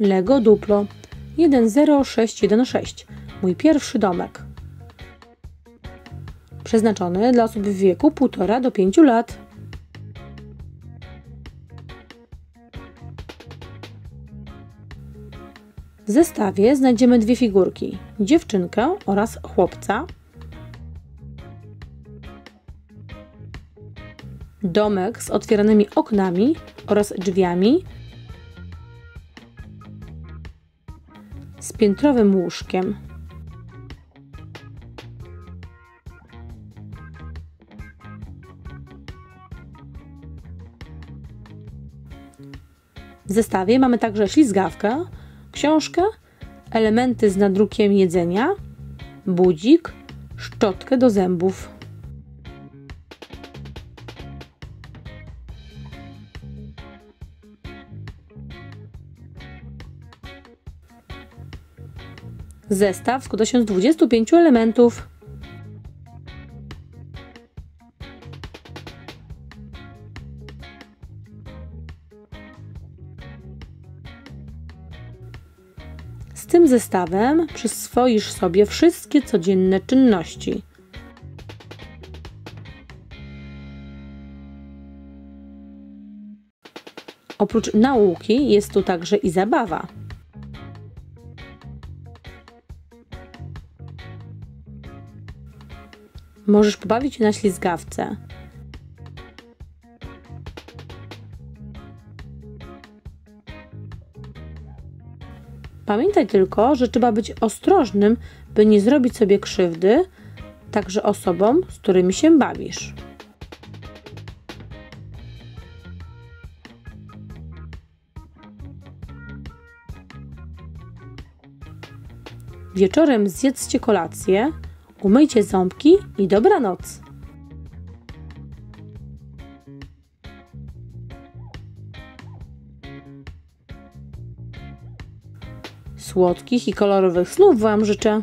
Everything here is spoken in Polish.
Lego Duplo 10616. Mój pierwszy domek. Przeznaczony dla osób w wieku 1,5 do 5 lat. W zestawie znajdziemy dwie figurki: dziewczynkę oraz chłopca. Domek z otwieranymi oknami oraz drzwiami z piętrowym łóżkiem. W zestawie mamy także ślizgawkę, książkę, elementy z nadrukiem jedzenia, budzik, szczotkę do zębów. Zestaw składa się z 25 elementów. Z tym zestawem przyswoisz sobie wszystkie codzienne czynności. Oprócz nauki jest tu także i zabawa. Możesz pobawić się na ślizgawce. Pamiętaj tylko, że trzeba być ostrożnym, by nie zrobić sobie krzywdy, także osobom, z którymi się bawisz. Wieczorem zjedzcie kolację, umyjcie ząbki i dobranoc. Słodkich i kolorowych snów Wam życzę.